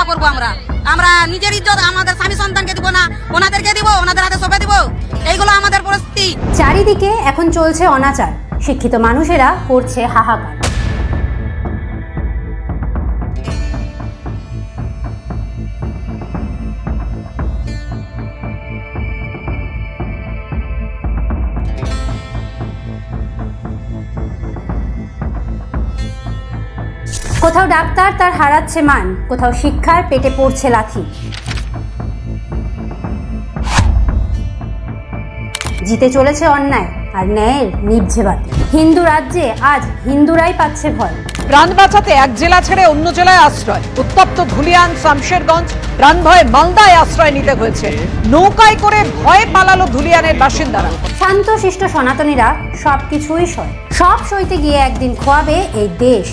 রক্ষা করব আমরা। আমরা নিজের ইজ্জত, আমাদের স্বামী সন্তানকে দিব না, ওনাদেরকে দিব, ওনাদের হাতে সঁপে দিব। এইগুলো আমাদের পরিস্থিতি। চারিদিকে এখন চলছে অনাচার। শিক্ষিত মানুষেরা করছে হাহাকার। কোথাও ডাক্তার তার হারাচ্ছে মান কোথাও শিক্ষার পেটে পড়ছে লাথি। জিতে চলেছে অন্যায় আর ন্যায়ের নিভছে বাতি হিন্দু রাজ্যে আজ হিন্দুরাই পাচ্ছে ভয়। প্রাণ বাঁচাতে এক জেলা ছেড়ে অন্য জেলায় আশ্রয়। উত্তপ্ত ধুলিয়ান শামশেরগঞ্জ প্রাণ ভয়ে মালদায় আশ্রয় নিতে হয়েছে। নৌকায় করে ভয়ে পালালো ধুলিয়ানের বাসিন্দারা। শান্ত শিষ্ট সনাতনীরা সবকিছুই সয়। সব সইতে গিয়ে একদিন খোয়াবে এই দেশ।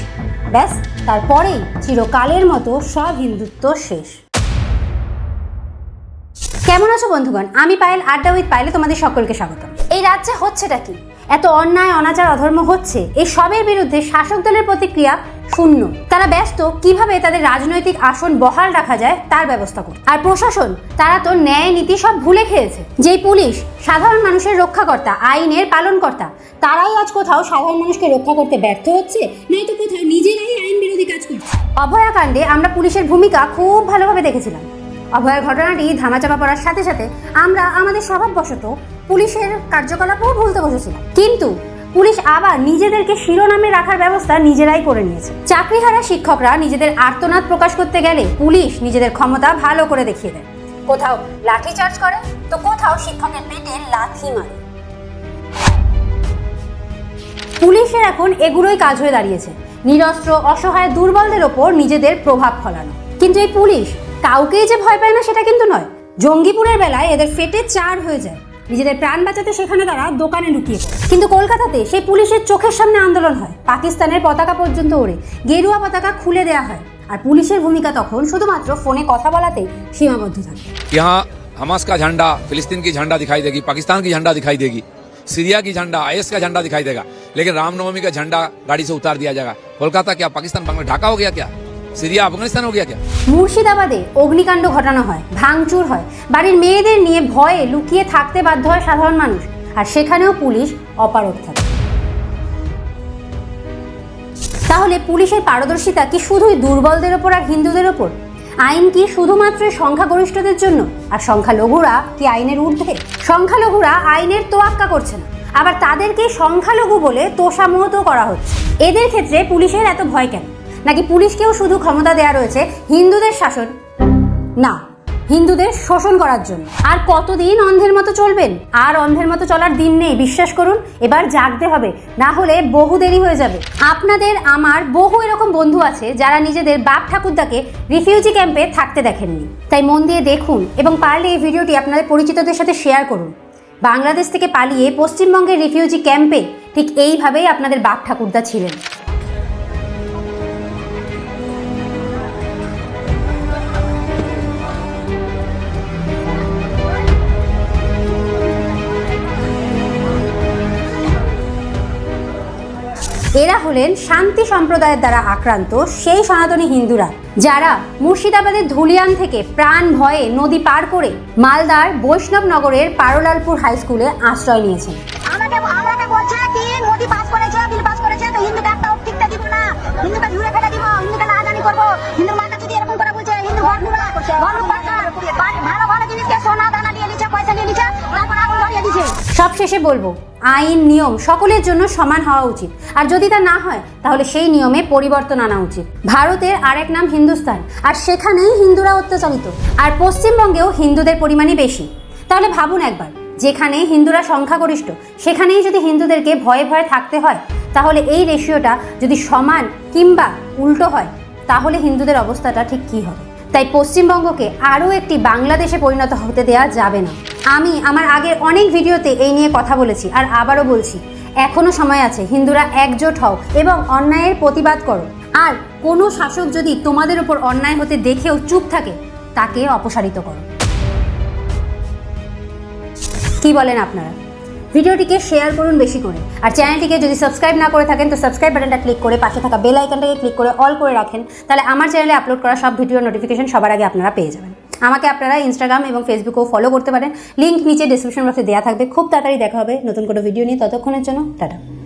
ব্যাস, তারপরেই চিরকালের মতো সব হিন্দুত্ব শেষ। কেমন আছো বন্ধুগণ? আমি পায়েল, আড্ডা উইথ পাইলে তোমাদের সকলকে স্বাগত এই রাজ্যে হচ্ছেটা কি? এত অন্যায়, অনাচার, অধর্ম হচ্ছে। এই সবের বিরুদ্ধে শাসক দলের প্রতিক্রিয়া শূন্য। তারা ব্যস্ত, কীভাবে তাদের রাজনৈতিক আসন বহাল রাখা যায় তার ব্যবস্থা করতে। আর প্রশাসন, তারা তো ন্যায় নীতি সব ভুলে খেয়েছে। যেই পুলিশ, সাধারণ মানুষের রক্ষাকর্তা, আইনের পালনকর্তা, তারাই আজ কোথাও সাধারণ মানুষকে রক্ষা করতে ব্যর্থ হচ্ছে, নয়তো কোথাও নিজেরাই আইন বিরোধী কাজ করছে। অভয়াকাণ্ডে আমরা পুলিশের ভূমিকা খুব ভালোভাবে দেখেছিলাম। অভয়ের ঘটনাটি ধামাচাপা পড়ার সাথে সাথে আমরা আমাদের স্বভাববশত পুলিশের কার্যকলাপও ভুলতে বসেছিলাম কিন্তু পুলিশ আবার নিজেদেরকে শিরোনামে রাখার ব্যবস্থা নিজেরাই করে নিয়েছে। চাকরিহারা শিক্ষকরা নিজেদের আর্তনাদ প্রকাশ করতে গেলে পুলিশ নিজেদের ক্ষমতা ভালো করে দেখিয়ে দেয়। কোথাও লাঠি চার্জ করে, তো কোথাও শিক্ষকের পেটে লাথি মারে। পুলিশের এখন এগুলোই কাজ হয়ে দাঁড়িয়েছে। নিরস্ত্র, অসহায় দুর্বলদের ওপর নিজেদের প্রভাব ফলানো। কিন্তু এই পুলিশ কাউকেই যে ভয় পায় না সেটা কিন্তু নয়। জঙ্গিপুরের বেলায় এদের ফেটে চার হয়ে যায়। নিজেদের প্রাণ বাঁচাতে সেখানে তারা দোকানে লুকিয়ে পড়ে কিন্তু কলকাতাতে সেই পুলিশের চোখের সামনে আন্দোলন হয় পাকিস্তানের পতাকা পর্যন্ত ওড়ে গেরুয়া পতাকা খুলে দেওয়া হয় আর পুলিশের ভূমিকা তখন শুধুমাত্র ফোনে কথা বলাতেই সীমাবদ্ধ থাকে यहाँ हमास का झंडा फिलिस्तीन की झंडा दिखाई देगी पाकिस्तान की झंडा दिखाई देगी सीरिया की झंडा आईएस का झंडा दिखाई देगा लेकिन रामनवमी का झंडा गाड़ी से उतार दिया जाएगा कोलकाता क्या पाकिस्तान बांग्ला ढाका हो गया क्या সিরিয়া, আফগানিস্তান হয়ে গিয়া মুর্শিদাবাদে অগ্নিকাণ্ড ঘটানো হয়, ভাঙচুর হয়। বাড়ির মেয়েদের নিয়ে ভয়ে লুকিয়ে থাকতে বাধ্য হয় সাধারণ মানুষ। আর সেখানেও পুলিশ অপারগ থাকে। তাহলে পুলিশের পারদর্শিতা কি শুধুই দুর্বলদের ওপর আর হিন্দুদের ওপর? আইন কি শুধুমাত্র সংখ্যাগরিষ্ঠদের জন্য? আর সংখ্যালঘুরা কি আইনের ঊর্ধ্বে? সংখ্যালঘুরা আইনের তোয়াক্কা করছে না। আবার তাদেরকে সংখ্যালঘু বলে তোষামোহত করা হচ্ছে। এদের ক্ষেত্রে পুলিশের এত ভয় কেন? নাকি পুলিশকেও শুধু ক্ষমতা দেওয়া রয়েছে হিন্দুদের শাসন? না, হিন্দুদের শোষণ করার জন্য। আর কতদিন অন্ধের মতো চলবেন? আর অন্ধের মতো চলার দিন নেই, বিশ্বাস করুন। এবার জাগতে হবে, না হলে বহু দেরি হয়ে যাবে। আপনাদের, আমার বহু এরকম বন্ধু আছে যারা নিজেদের বাপ ঠাকুরদাকে রিফিউজি ক্যাম্পে থাকতে দেখেননি। তাই মন দিয়ে দেখুন এবং পারলে এই ভিডিওটি আপনাদের পরিচিতদের সাথে শেয়ার করুন। বাংলাদেশ থেকে পালিয়ে পশ্চিমবঙ্গের রিফিউজি ক্যাম্পে ঠিক এইভাবেই আপনাদের বাপ ঠাকুরদা ছিলেন। এরা হলেন শান্তি সম্প্রদায়ের দ্বারা আক্রান্ত সেই সনাতনী হিন্দুরা, যারা মুর্শিদাবাদের ধুলিয়ান থেকে প্রাণ ভয়ে নদী পার করে মালদার বৈষ্ণবনগরের পারলালপুর হাই স্কুলে আশ্রয় নিয়েছেন। আমাকে আমাকে বলছে কি মোদি পাস করেছে, বিল পাস করেছে, তো একটা টিকতে দিব না। ঝুড়ে ফেলে দিব রাজধানী করব। হিন্দুর মাথা যদি এরকম বলছে, হিন্দু ভালো দিচ্ছে সব বলব, আইন নিয়ম সকলের জন্য সমান হওয়া উচিত। আর যদি তা না হয়, তাহলে সেই নিয়মে পরিবর্তন আনা উচিত। ভারতের আরেক নাম হিন্দুস্তান, আর সেখানেই হিন্দুরা অত্যাচারিত। আর পশ্চিমবঙ্গেও হিন্দুদের পরিমাণই বেশি। তাহলে ভাবুন একবার, যেখানে হিন্দুরা সংখ্যাগরিষ্ঠ, সেখানেই যদি হিন্দুদেরকে ভয়ে ভয়ে থাকতে হয়, তাহলে এই রেশিওটা যদি সমান কিংবা উল্টো হয়, তাহলে হিন্দুদের অবস্থাটা ঠিক কী হবে? তাই পশ্চিমবঙ্গকে আরও একটি বাংলাদেশে পরিণত হতে দেওয়া যাবে না। আমি আমার আগের অনেক ভিডিওতে এই নিয়ে কথা বলেছি আর আবারও বলছি এখনও সময় আছে, হিন্দুরা একজোট হও এবং অন্যায়ের প্রতিবাদ করো। আর কোনো শাসক যদি তোমাদের ওপর অন্যায় হতে দেখেও চুপ থাকে, তাকে অপসারিত করো। কি বলেন আপনারা? ভিডিওটিকে শেয়ার করুন বেশি করে। আর চ্যানেলটিকে যদি সাবস্ক্রাইব না করে থাকেন, তো সাবস্ক্রাইব বাটনটা ক্লিক করে পাশে থাকা বেল আইকনটাকে ক্লিক করে অল করে রাখেন। তাহলে আমার চ্যানেলে আপলোড করা সব ভিডিও নোটিফিকেশন সবার আগে আপনারা পেয়ে যাবেন। আমাকে আপনারা ইনস্টাগ্রাম এবং ফেসবুকেও ফলো করতে পারেন। লিঙ্ক নিচে ডিসক্রিপশন বক্সে দেওয়া থাকবে। খুব তাড়াতাড়ি দেখা হবে নতুন কোনো ভিডিও নিয়ে। ততক্ষণের জন্য, টাটা।